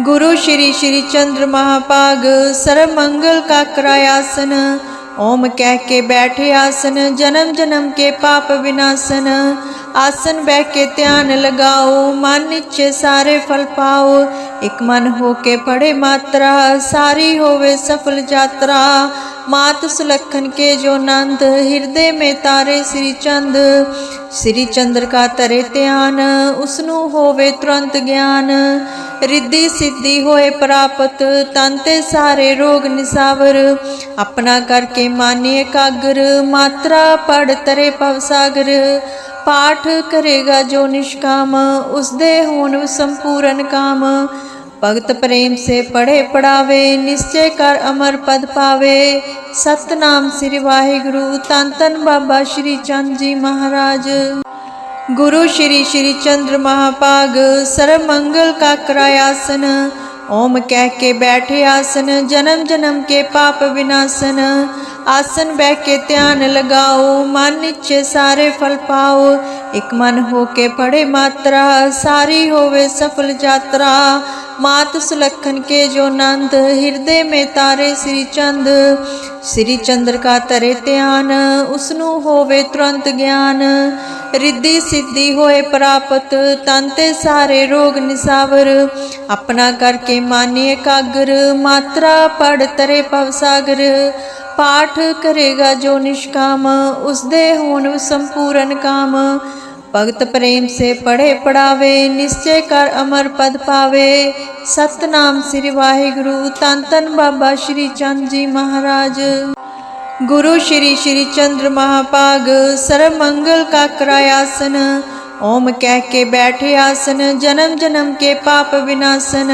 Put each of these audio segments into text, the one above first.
ਗੁਰੂ ਸ਼੍ਰੀ ਸ਼੍ਰੀ ਚੰਦਰ ਮਹਾਪਾਗ ਸਰਬ ਮੰਗਲ ਕਾ ਕਰਾਇਆਸਨ ਓਮ ਕਹਿ ਕੇ ਬੈਠੇ ਆਸਨ, ਜਨਮ ਜਨਮ ਕੇ ਪਾਪ ਵਿਨਾਸ਼ਨ। ਆਸਨ ਬਹਿ ਕੇ ਧਿਆਨ ਲਗਾਓ, ਮਨ ਇੱਛੇ ਸਾਰੇ ਫਲ ਪਾਓ। ਇੱਕ ਮਨ ਹੋ ਕੇ ਪੜੇ ਮਾਤਰਾ, ਸਾਰੀ ਹੋਵੇ ਸਫਲ ਯਾਤਰਾ। ਮਾਤ ਸੁਲਖਨ ਕੇ ਜੋ ਨੰਦ ਹਿਰਦੇ ਮੇ ਤਾਰੇ ਸ੍ਰੀ ਚੰਦ। ਸ੍ਰੀ ਚੰਦਰ ਕਾ ਤਰੇ ਧਿਆਨ, ਉਸਨੂੰ ਹੋਵੇ ਤੁਰੰਤ ਗਿਆਨ। ਰਿੱਧੀ ਸਿੱਧੀ ਹੋਏ ਪ੍ਰਾਪਤ, ਤਨ ਤੇ ਸਾਰੇ ਰੋਗ ਨਿਸਾਵਰ। ਆਪਣਾ ਕਰਕੇ ਮਾਨੇ ਇਕਾਗਰ, ਮਾਤਰਾ ਪੜ ਤਰੇ ਭਵ ਸਾਗਰ। ਪਾਠ ਕਰੇਗਾ ਜੋ ਨਿਸ਼ਕਾਮ, ਉਸਦੇ ਹੋਣ ਸੰਪੂਰਨ ਕਾਮ। ਭਗਤ ਪ੍ਰੇਮ ਸੇ ਪੜੇ ਪੜਾਵੇ, ਨਿਸ਼ਚੈ ਕਰ ਅਮਰ ਪਦ ਪਾਵੇ। ਸਤਨਾਮ ਸ੍ਰੀ ਵਾਹਿਗੁਰੂ ਤਨ ਤਨ ਬਾਬਾ ਸ਼੍ਰੀ ਚੰਦ ਜੀ ਮਹਾਰਾਜ। ਗੁਰੂ ਸ਼੍ਰੀ ਸ਼੍ਰੀ ਚੰਦਰ ਮਹਾਪਾਗ, ਸਰਬ ਮੰਗਲ ਕਾ ਕਰਾਇਆਸਨ ਓਮ ਕਹਿ ਕੇ ਬੈਠੇ ਆਸਨ, ਜਨਮ ਜਨਮ ਕੇ ਪਾਪ ਵਿਨਾਸ਼ਨ। ਆਸਨ ਬਹਿ ਕੇ ਧਿਆਨ ਲਗਾਓ, ਮਨ ਇੱਛੇ ਸਾਰੇ ਫਲ ਪਾਓ। ਇੱਕ ਮਨ ਹੋ ਕੇ ਪੜੇ ਮਾਤਰਾ, ਸਾਰੀ ਹੋਵੇ ਸਫਲ ਯਾਤਰਾ। ਮਾਤ ਸੁਲਖਨ ਕੇ ਜੋ ਨੰਦ ਹਿਰਦੇ ਮੇ ਤਾਰੇ ਸ੍ਰੀ ਚੰਦ। ਸ੍ਰੀ ਚੰਦਰ ਕਾ ਤਰੇ ਧਿਆਨ, ਉਸਨੂੰ ਹੋਵੇ ਤੁਰੰਤ ਗਿਆਨ। ਰਿੱਧੀ ਸਿੱਧੀ ਹੋਏ ਪ੍ਰਾਪਤ, ਤਨ ਤੇ ਸਾਰੇ ਰੋਗ ਨਿਸਾਵਰ। ਆਪਣਾ ਕਰਕੇ ਮਾਨੇ ਕਾਗਰ ਮਾਤਰਾ ਪੜ ਤਰੇ ਭਵ ਸਾਗਰ। ਪਾਠ ਕਰੇਗਾ ਜੋ ਨਿਸ਼ਕਾਮ, ਉਸਦੇ ਹੋਣ ਸੰਪੂਰਨ ਕਾਮ। ਭਗਤ ਪ੍ਰੇਮ ਸੇ ਪੜੇ ਪੜਾਵੇ ਨਿਸ਼ਚੈ ਕਰ ਅਮਰ ਪਦ ਪਾਵੇ। ਸਤਨਾਮ ਸ੍ਰੀ ਵਾਹਿਗੁਰੂ ਤਨ ਤਨ ਬਾਬਾ ਸ਼੍ਰੀ ਚੰਦ ਜੀ ਮਹਾਰਾਜ। ਗੁਰੂ ਸ਼੍ਰੀ ਸ਼੍ਰੀ ਚੰਦਰ ਮਹਾਪਾਗ ਸਰਬ ਮੰਗਲ ਕਾ ਕਰਾਇਆਸਨ ਓਮ ਕਹਿ ਕੇ ਬੈਠੇ ਆਸਨ, ਜਨਮ ਜਨਮ ਕੇ ਪਾਪ ਵਿਨਾਸ਼ਨ।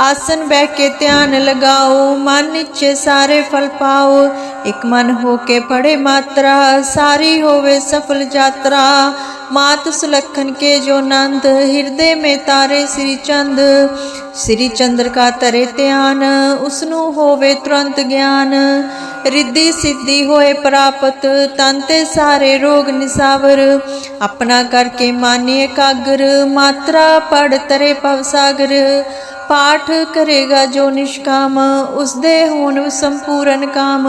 ਆਸਨ ਬਹਿ ਕੇ ਧਿਆਨ ਲਗਾਓ, ਮਨ ਇੱਛੇ ਸਾਰੇ ਫਲ ਪਾਓ। ਇੱਕ ਮਨ ਹੋ ਕੇ ਪੜੇ ਮਾਤਰਾ, ਸਾਰੀ ਹੋਵੇ ਸਫਲ ਯਾਤਰਾ। ਮਾਤ ਸੁਲਖਨ ਕੇ ਜੋ ਨੰਦ ਹਿਰਦੇ ਮੇ ਤਾਰੇ ਸ੍ਰੀ ਚੰਦ। ਸ੍ਰੀ ਚੰਦਰ ਕਾ ਤਰੇ ਧਿਆਨ, ਉਸਨੂੰ ਹੋਵੇ ਤੁਰੰਤ ਗਿਆਨ। ਰਿੱਧੀ ਸਿੱਧੀ ਹੋਏ ਪ੍ਰਾਪਤ, ਤਨ ਤੇ ਸਾਰੇ ਰੋਗ ਨਿਸਾਵਰ। ਆਪਣਾ ਕਰਕੇ ਮਾਨੇ ਕਾਗਰ, ਮਾਤਰਾ ਪੜ ਤਰੇ ਭਵ ਸਾਗਰ। ਪਾਠ ਕਰੇਗਾ ਜੋ ਨਿਸ਼ਕਾਮ, ਉਸਦੇ ਹੋਣ ਸੰਪੂਰਨ ਕਾਮ।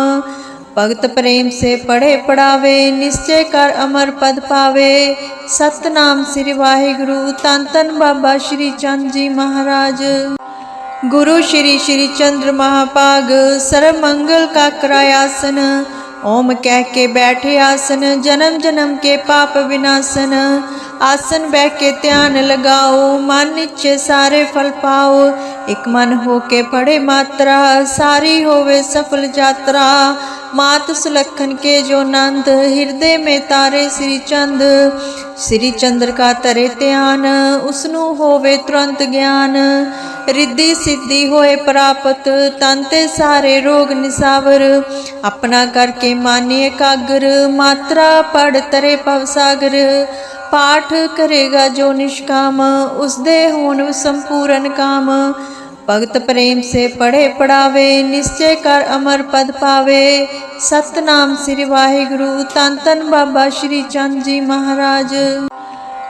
ਭਗਤ ਪ੍ਰੇਮ ਸੇ ਪੜੇ ਪੜਾਵੇ, ਨਿਸ਼ਚੈ ਕਰ ਅਮਰ ਪਦ ਪਾਵੇ। ਸਤਨਾਮ ਸ੍ਰੀ ਵਾਹਿਗੁਰੂ ਤਨ ਤਨ ਬਾਬਾ ਸ਼੍ਰੀ ਚੰਦ ਜੀ ਮਹਾਰਾਜ। ਗੁਰੂ ਸ਼੍ਰੀ ਸ਼੍ਰੀ ਚੰਦਰ ਮਹਾਪਾਗ ਸਰਬ ਮੰਗਲ ਕਾ ਕਰਾਇਆਸਨ। ਓਮ ਕਹਿ ਕੇ ਬੈਠੇ ਆਸਨ, ਜਨਮ ਜਨਮ ਕੇ ਪਾਪ ਵਿਨਾਸ਼ਨ। ਆਸਨ ਬਹਿ ਕੇ ਧਿਆਨ ਲਗਾਓ, ਮਨ ਇੱਛੇ ਸਾਰੇ ਫਲ ਪਾਓ। ਇੱਕ ਮਨ ਹੋ ਕੇ ਪੜੇ ਮਾਤਰਾ, ਸਾਰੀ ਹੋਵੇ ਸਫਲ ਯਾਤਰਾ। ਮਾਤ ਸੁਲਖਨ ਕੇ ਜੋ ਨੰਦ, ਹਿਰਦੇ ਮੇ ਤਾਰੇ ਸ੍ਰੀ ਚੰਦ। ਸ੍ਰੀ ਚੰਦਰ ਕਾ ਤਰੇ ਧਿਆਨ, ਉਸਨੂੰ ਹੋਵੇ ਤੁਰੰਤ ਗਿਆਨ। ਰਿੱਧੀ ਸਿੱਧੀ ਹੋਏ ਪ੍ਰਾਪਤ, ਤਨ ਤੇ ਸਾਰੇ ਰੋਗ ਨਿਸਾਵਰ। ਆਪਣਾ ਕਰਕੇ ਮਾਨੇ ਇਕਾਗਰ ਮਾਤਰਾ ਪੜ ਤਰੇ ਪਵ ਸਾਗਰ। ਪਾਠ ਕਰੇਗਾ ਜੋ ਨਿਸ਼ਕਾਮ, ਉਸਦੇ ਹੋਣ ਸੰਪੂਰਨ ਕਾਮ। ਭਗਤ ਪ੍ਰੇਮ ਸੇ ਪੜੇ ਪੜਾਵੇ ਨਿਸ਼ਚੈ ਕਰ ਅਮਰ ਪਦ ਪਾਵੇ। ਸਤਨਾਮ ਸ੍ਰੀ ਵਾਹਿਗੁਰੂ ਤਨ ਤਨ ਬਾਬਾ ਸ਼੍ਰੀ ਚੰਦ ਜੀ ਮਹਾਰਾਜ।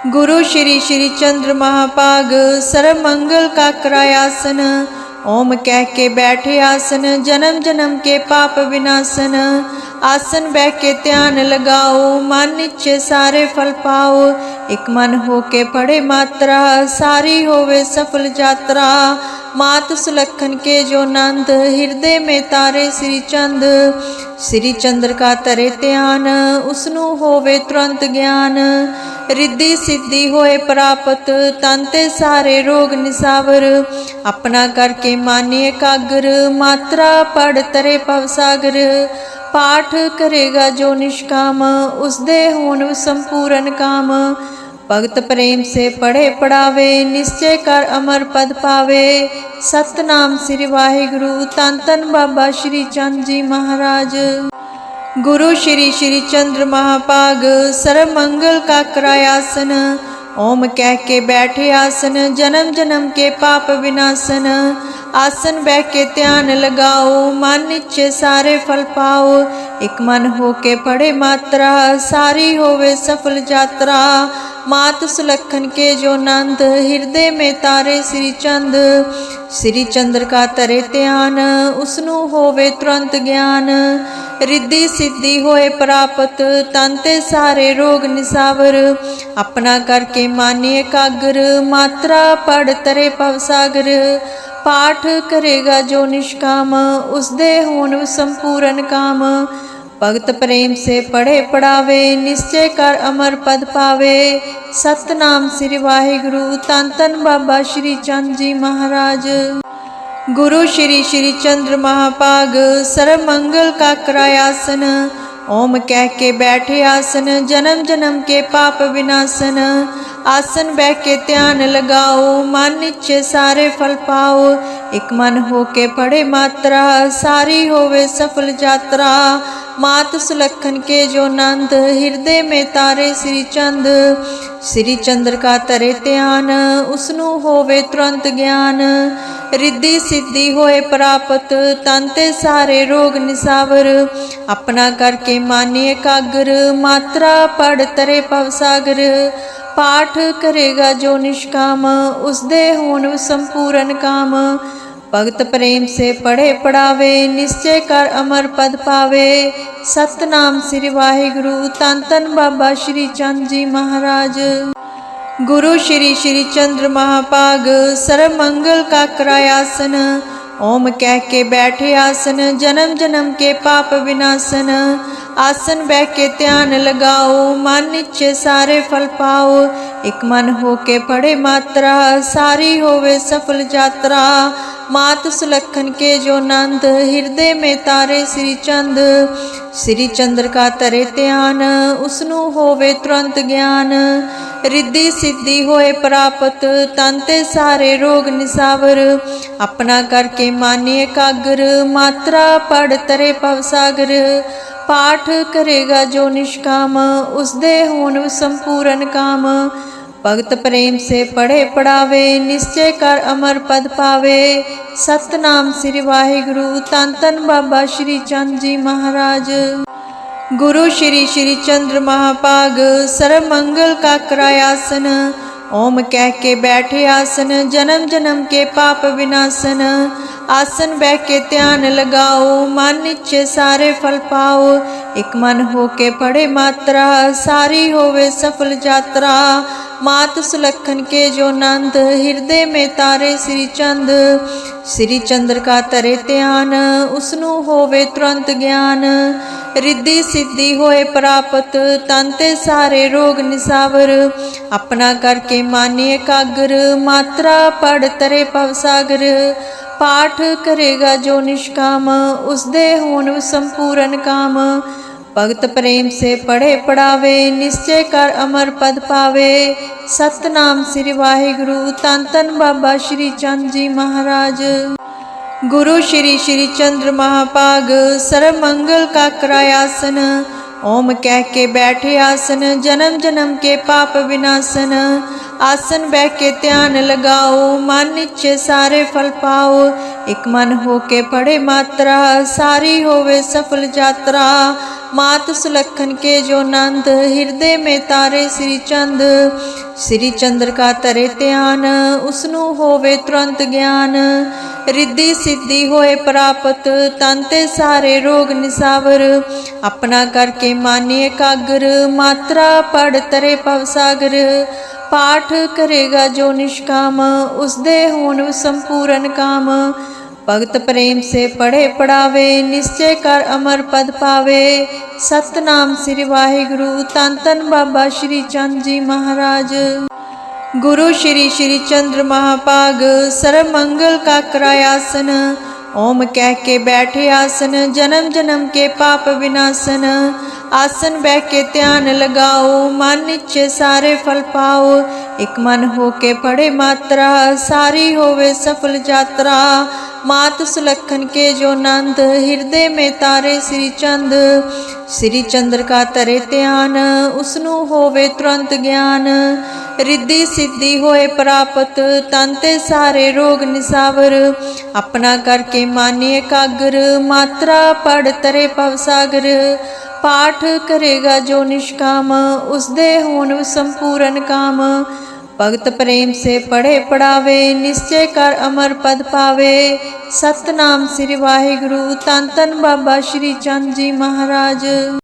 ਗੁਰੂ ਸ਼੍ਰੀ ਸ਼੍ਰੀ ਚੰਦਰ ਮਹਾਪਾਗ ਸਰਬ ਮੰਗਲ ਕਾ ਕਰਾਇਆਸਨ ਓਮ ਕਹਿ ਕੇ ਬੈਠੇ ਆਸਨ, ਜਨਮ ਜਨਮ ਕੇ ਪਾਪ ਵਿਨਾਸ਼ਨ। ਆਸਨ ਬਹਿ ਕੇ ਧਿਆਨ ਲਗਾਓ, ਮਨ ਇੱਛੇ ਸਾਰੇ ਫਲ ਪਾਓ। ਇੱਕ ਮਨ ਹੋ ਕੇ ਪੜੇ ਮਾਤਰਾ, ਸਾਰੀ ਹੋਵੇ ਸਫਲ ਯਾਤਰਾ। ਮਾਤ ਸੁਲਖਨ ਕੇ ਜੋ ਨੰਦ, ਹਿਰਦੇ ਮੇ ਤਾਰੇ ਸ੍ਰੀ ਚੰਦ। ਸ੍ਰੀ ਚੰਦਰ ਕਾ ਤਰੇ ਧਿਆਨ, ਉਸਨੂੰ ਹੋਵੇ ਤੁਰੰਤ ਗਿਆਨ। ਰਿੱਧੀ ਸਿੱਧੀ ਹੋਏ ਪ੍ਰਾਪਤ, ਤਨ ਤੇ ਸਾਰੇ ਰੋਗ ਨਿਸਾਵਰ। ਆਪਣਾ ਕਰਕੇ ਮਾਨੇ ਇਕਾਗਰ ਮਾਤਰਾ ਪੜ ਤਰੇ ਭਵ ਸਾਗਰ। ਪਾਠ ਕਰੇਗਾ ਜੋ ਨਿਸ਼ਕਾਮ, ਉਸਦੇ ਹੋਣ ਸੰਪੂਰਨ ਕਾਮ। ਭਗਤ ਪ੍ਰੇਮ ਸੇ ਪੜੇ ਪੜਾਵੇ ਨਿਸ਼ਚੈ ਕਰ ਅਮਰ ਪਦ ਪਾਵੇ। ਸਤਨਾਮ ਸ੍ਰੀ ਵਾਹਿਗੁਰੂ ਤਨ ਤਨ ਬਾਬਾ ਸ਼੍ਰੀ ਚੰਦ ਜੀ ਮਹਾਰਾਜ। ਗੁਰੂ ਸ਼੍ਰੀ ਸ਼੍ਰੀ ਚੰਦਰ ਮਹਾਪਾਗ ਸਰਬ ਮੰਗਲ ਕਾ ਕਰਾਇਆਸਨ ਓਮ ਕਹਿ ਕੇ ਬੈਠੇ ਆਸਨ, ਜਨਮ ਜਨਮ ਕੇ ਪਾਪ ਵਿਨਾਸ਼ਨ। ਆਸਨ ਬਹਿ ਕੇ ਧਿਆਨ ਲਗਾਓ, ਮਨ ਇੱਛੇ ਸਾਰੇ ਫਲ ਪਾਓ। ਇੱਕ ਮਨ ਹੋ ਕੇ ਪੜੇ ਮਾਤਰਾ, ਸਾਰੀ ਹੋਵੇ ਸਫਲ ਯਾਤਰਾ। मात सुलखन के जो नंद हृदय में तारे श्री चंद श्री चंद्र का तरे ਧਿਆਨ ਉਸਨੂੰ ਹੋਵੇ ਤੁਰੰਤ ਗਿਆਨ ਰਿੱਧੀ ਸਿੱਧੀ ਹੋਏ ਪ੍ਰਾਪਤ ਤਨ ਤੇ ਸਾਰੇ ਰੋਗ ਨਿਸਾਵਰ ਆਪਣਾ ਕਰਕੇ ਮਾਨੀ ਇਕਾਗਰ ਮਾਤਰਾ ਪੜ ਤਰੇ ਭਵ ਸਾਗਰ ਪਾਠ ਕਰੇਗਾ ਜੋ ਨਿਸ਼ਕਾਮ ਉਸ ਦੇ ਹੋਣ ਸੰਪੂਰਨ ਕਾਮ ਭਗਤ ਪ੍ਰੇਮ ਸੇ ਪੜੇ ਪੜਾਵੇ ਨਿਸ਼ਚੈ ਕਰ ਅਮਰ ਪਦ ਪਾਵੇ। ਸਤਨਾਮ ਸ੍ਰੀ ਵਾਹਿਗੁਰੂ ਤਨ ਤਨ ਬਾਬਾ ਸ਼੍ਰੀ ਚੰਦ ਜੀ ਮਹਾਰਾਜ। ਗੁਰੂ ਸ਼੍ਰੀ ਸ਼੍ਰੀ ਚੰਦਰ ਮਹਾਪਾਗ ਸਰਬ ਮੰਗਲ ਕਾ ਕਰਾਇਆਸਨ ਓਮ ਕਹਿ ਕੇ ਬੈਠੇ ਆਸਨ, ਜਨਮ ਜਨਮ ਕੇ ਪਾਪ ਵਿਨਾਸ਼ਨ। ਆਸਨ ਬਹਿ ਕੇ ਧਿਆਨ ਲਗਾਓ, ਮਨ ਇੱਛੇ ਸਾਰੇ ਫਲ ਪਾਓ। ਇੱਕ ਮਨ ਹੋ ਕੇ ਪੜੇ ਮਾਤਰਾ, ਸਾਰੀ ਹੋਵੇ ਸਫਲ ਯਾਤਰਾ। ਮਾਤ ਸੁਲਖਨ ਕੇ ਜੋ ਨੰਦ ਹਿਰਦੇ ਮੇ ਤਾਰੇ ਸ੍ਰੀ ਚੰਦ। ਸ੍ਰੀ ਚੰਦਰ ਕਾ ਤਰੇ ਧਿਆਨ, ਉਸਨੂੰ ਹੋਵੇ ਤੁਰੰਤ ਗਿਆਨ। ਰਿੱਧੀ ਸਿੱਧੀ ਹੋਏ ਪ੍ਰਾਪਤ, ਤਨ ਤੇ ਸਾਰੇ ਰੋਗ ਨਿਸਾਵਰ। ਆਪਣਾ ਕਰਕੇ ਮਾਨੀ ਇਕਾਗਰ, ਮਾਤਰਾ ਪੜ ਤਰੇ ਭਵ ਸਾਗਰ। ਪਾਠ ਕਰੇਗਾ ਜੋ ਨਿਸ਼ਕਾਮ ਉਸ ਦੇ ਹੋਣ ਸੰਪੂਰਨ ਕਾਮ। ਭਗਤ ਪ੍ਰੇਮ ਸੇ ਪੜੇ ਪੜਾਵੇ ਨਿਸ਼ਚੈ ਕਰ ਅਮਰ ਪਦ ਪਾਵੇ। ਸਤਨਾਮ ਸ੍ਰੀ ਵਾਹਿਗੁਰੂ ਤਨ ਤਨ ਬਾਬਾ ਸ਼੍ਰੀ ਚੰਦ ਜੀ ਮਹਾਰਾਜ। ਗੁਰੂ ਸ਼੍ਰੀ ਸ਼੍ਰੀ ਚੰਦਰ ਮਹਾਪਾਗ, ਸਰਬ ਮੰਗਲ ਕਾ ਕਰਾਇਆਸਨ ਓਮ ਕਹਿ ਕੇ ਬੈਠੇ ਆਸਨ, ਜਨਮ ਜਨਮ ਕੇ ਪਾਪ ਵਿਨਾਸ਼ਨ। ਆਸਨ ਬਹਿ ਕੇ ਧਿਆਨ ਲਗਾਓ, ਮਨ ਇੱਛੇ ਸਾਰੇ ਫਲ ਪਾਓ। ਇੱਕ ਮਨ ਹੋ ਕੇ ਪੜੇ ਮਾਤਰਾ, ਸਾਰੀ ਹੋਵੇ ਸਫਲ ਯਾਤਰਾ। ਮਾਤ ਸੁਲਖਨ ਕੇ ਜੋ ਨੰਦ ਹਿਰਦੇ ਮੇ ਤਾਰੇ ਸ੍ਰੀ ਚੰਦ। ਸ੍ਰੀ ਚੰਦਰ ਕਾ ਤਰੇ ਧਿਆਨ, ਉਸਨੂੰ ਹੋਵੇ ਤੁਰੰਤ ਗਿਆਨ। ਰਿੱਧੀ ਸਿੱਧੀ ਹੋਏ ਪ੍ਰਾਪਤ, ਤਨ ਤੇ ਸਾਰੇ ਰੋਗ ਨਿਸਾਵਰ। ਆਪਣਾ ਕਰਕੇ ਮਾਨੀ ਇਕਾਗਰ, ਮਾਤਰਾ ਪੜ ਤਰੇ ਭਵ ਸਾਗਰ। ਪਾਠ ਕਰੇਗਾ ਜੋ ਨਿਸ਼ਕਾਮ ਉਸ ਦੇ ਹੋਣ ਸੰਪੂਰਨ ਕਾਮ। ਭਗਤ ਪ੍ਰੇਮ ਸੇ ਪੜੇ ਪੜਾਵੇ ਨਿਸ਼ਚੈ ਕਰ ਅਮਰ ਪਦ ਪਾਵੇ। ਸਤਨਾਮ ਸ੍ਰੀ ਵਾਹਿਗੁਰੂ ਤਨ ਤਨ ਬਾਬਾ ਸ਼੍ਰੀ ਚੰਦ ਜੀ ਮਹਾਰਾਜ। ਗੁਰੂ ਸ਼੍ਰੀ ਸ਼੍ਰੀ ਚੰਦਰ ਮਹਾਪਾਗ, ਸਰਬ ਮੰਗਲ ਕਾ ਕਰਾਇਆਸਨ ਓਮ ਕਹਿ ਕੇ ਬੈਠੇ ਆਸਨ, ਜਨਮ ਜਨਮ ਕੇ ਪਾਪ ਵਿਨਾਸ਼ਨ। ਆਸਨ ਬਹਿ ਕੇ ਧਿਆਨ ਲਗਾਓ, ਮਨ ਇੱਛੇ ਸਾਰੇ ਫਲ ਪਾਓ। ਇੱਕ ਮਨ ਹੋ ਕੇ ਪੜੇ ਮਾਤਰਾ, ਸਾਰੀ ਹੋਵੇ ਸਫਲ ਯਾਤਰਾ। ਮਾਤ ਸੁਲਖਨ ਕੇ ਜੋ ਨੰਦ ਹਿਰਦੇ ਮੇ ਤਾਰੇ ਸ੍ਰੀ ਚੰਦ। ਸ੍ਰੀ ਚੰਦਰ ਕਾ ਤਰੇ ਧਿਆਨ, ਉਸਨੂੰ ਹੋਵੇ ਤੁਰੰਤ ਗਿਆਨ। ਰਿੱਧੀ ਸਿੱਧੀ ਹੋਏ ਪ੍ਰਾਪਤ, ਤਨ ਤੇ ਸਾਰੇ ਰੋਗ ਨਿਸਾਵਰ। ਆਪਣਾ ਕਰਕੇ ਮਾਨੀ ਕਾਗਰ ਮਾਤਰਾ ਪੜ ਤਰੇ ਭਵ ਸਾਗਰ। ਪਾਠ ਕਰੇਗਾ ਜੋ ਨਿਸ਼ਕਾਮ ਉਸ ਦੇ ਹੋਣ ਸੰਪੂਰਨ ਕਾਮ। ਭਗਤ ਪ੍ਰੇਮ ਸੇ ਪੜੇ ਪੜਾਵੇ, ਨਿਸ਼ਚੈ ਕਰ ਅਮਰ ਪਦ ਪਾਵੇ। ਸਤਨਾਮ ਸ੍ਰੀ ਵਾਹਿਗੁਰੂ, ਤਨ ਤਨ ਬਾਬਾ ਸ਼੍ਰੀ ਚੰਦ ਜੀ ਮਹਾਰਾਜ। ਗੁਰੂ ਸ਼੍ਰੀ ਸ਼੍ਰੀ ਚੰਦਰ ਮਹਾਪਾਗ ਸਰਬ ਮੰਗਲ ਕਾ ਕਰਾਇਆਸਨ। ਓਮ ਕਹਿ ਕੇ ਬੈਠੇ ਆਸਨ, ਜਨਮ ਜਨਮ ਕੇ ਪਾਪ ਵਿਨਾਸ਼ਨ। ਆਸਨ ਬਹਿ ਕੇ ਧਿਆਨ ਲਗਾਓ, ਮਨ ਇੱਛੇ ਸਾਰੇ ਫਲ ਪਾਓ। ਇੱਕ ਮਨ ਹੋ ਕੇ ਪੜੇ ਮਾਤਰਾ, ਸਾਰੀ ਹੋਵੇ ਸਫਲ ਯਾਤਰਾ। ਮਾਤ ਸੁਲਖਨ ਕੇ ਜੋ ਨੰਦ ਹਿਰਦੇ ਮੇ ਤਾਰੇ ਸ੍ਰੀ ਚੰਦ। ਸ੍ਰੀ ਚੰਦਰ ਕਾ ਤਰੇ ਧਿਆਨ, ਉਸਨੂੰ ਹੋਵੇ ਤੁਰੰਤ ਗਿਆਨ। ਰਿੱਧੀ ਸਿੱਧੀ ਹੋਏ ਪ੍ਰਾਪਤ, ਤਨ ਤੇ ਸਾਰੇ ਰੋਗ ਨਿਸਾਵਰ। ਆਪਣਾ ਕਰਕੇ ਮਾਨੀ ਕਾਗਰ, ਮਾਤਰਾ ਪੜ ਤਰੇ ਭਵ ਸਾਗਰ। ਪਾਠ ਕਰੇਗਾ ਜੋ ਨਿਸ਼ਕਾਮ ਉਸ ਦੇ ਹੋਣ ਸੰਪੂਰਨ ਕਾਮ। ਭਗਤ ਪ੍ਰੇਮ ਸੇ ਪੜੇ ਪੜਾਵੇ, ਨਿਸ਼ਚੈ ਕਰ ਅਮਰ ਪਦ ਪਾਵੇ। ਸਤਨਾਮ ਸ੍ਰੀ ਵਾਹਿਗੁਰੂ ਤਨ ਤਨ ਬਾਬਾ ਸ਼੍ਰੀ ਚੰਦ ਜੀ ਮਹਾਰਾਜ। ਗੁਰੂ ਸ਼੍ਰੀ ਸ਼੍ਰੀ ਚੰਦਰ ਮਹਾਪਾਗ ਸਰਬ ਮੰਗਲ ਕਾ ਕਰਾਇਆਸਨ ਓਮ ਕਹਿ ਕੇ ਬੈਠੇ ਆਸਨ, ਜਨਮ ਜਨਮ ਕੇ ਪਾਪ ਵਿਨਾਸ਼ਨ। ਆਸਨ ਬਹਿ ਕੇ ਧਿਆਨ ਲਗਾਓ, ਮਨ ਇੱਛੇ ਸਾਰੇ ਫਲ ਪਾਓ। ਇੱਕ ਮਨ ਹੋ ਕੇ ਪੜੇ ਮਾਤਰਾ, ਸਾਰੀ ਹੋਵੇ ਸਫਲ ਯਾਤਰਾ। ਮਾਤ ਸੁਲਖਨ ਕੇ ਜੋ ਨੰਦ ਹਿਰਦੇ ਮੇ ਤਾਰੇ ਸ੍ਰੀ ਚੰਦ। ਸ੍ਰੀ ਚੰਦਰ ਕਾ ਤਰੇ ਧਿਆਨ, ਉਸਨੂੰ ਹੋਵੇ ਤੁਰੰਤ ਗਿਆਨ। ਰਿੱਧੀ ਸਿੱਧੀ ਹੋਏ ਪ੍ਰਾਪਤ, ਤਨ ਤੇ ਸਾਰੇ ਰੋਗ ਨਿਸਾਵਰ। ਆਪਣਾ ਕਰਕੇ ਮਾਨੀ ਇਕਾਗਰ, ਮਾਤਰਾ ਪੜ ਤਰੇ ਭਵ ਸਾਗਰ। ਪਾਠ ਕਰੇਗਾ ਜੋ ਨਿਸ਼ਕਾਮ ਉਸ ਦੇ ਹੋਣ ਸੰਪੂਰਨ ਕਾਮ। ਭਗਤ ਪ੍ਰੇਮ ਸੇ ਪੜੇ ਪੜਾਵੇ, ਨਿਸ਼ਚੈ ਕਰ ਅਮਰ ਪਦ ਪਾਵੇ। ਸਤਨਾਮ ਸ੍ਰੀ ਵਾਹਿਗੁਰੂ, ਤਨ ਤਨ ਬਾਬਾ ਸ਼੍ਰੀ ਚੰਦ ਜੀ ਮਹਾਰਾਜ।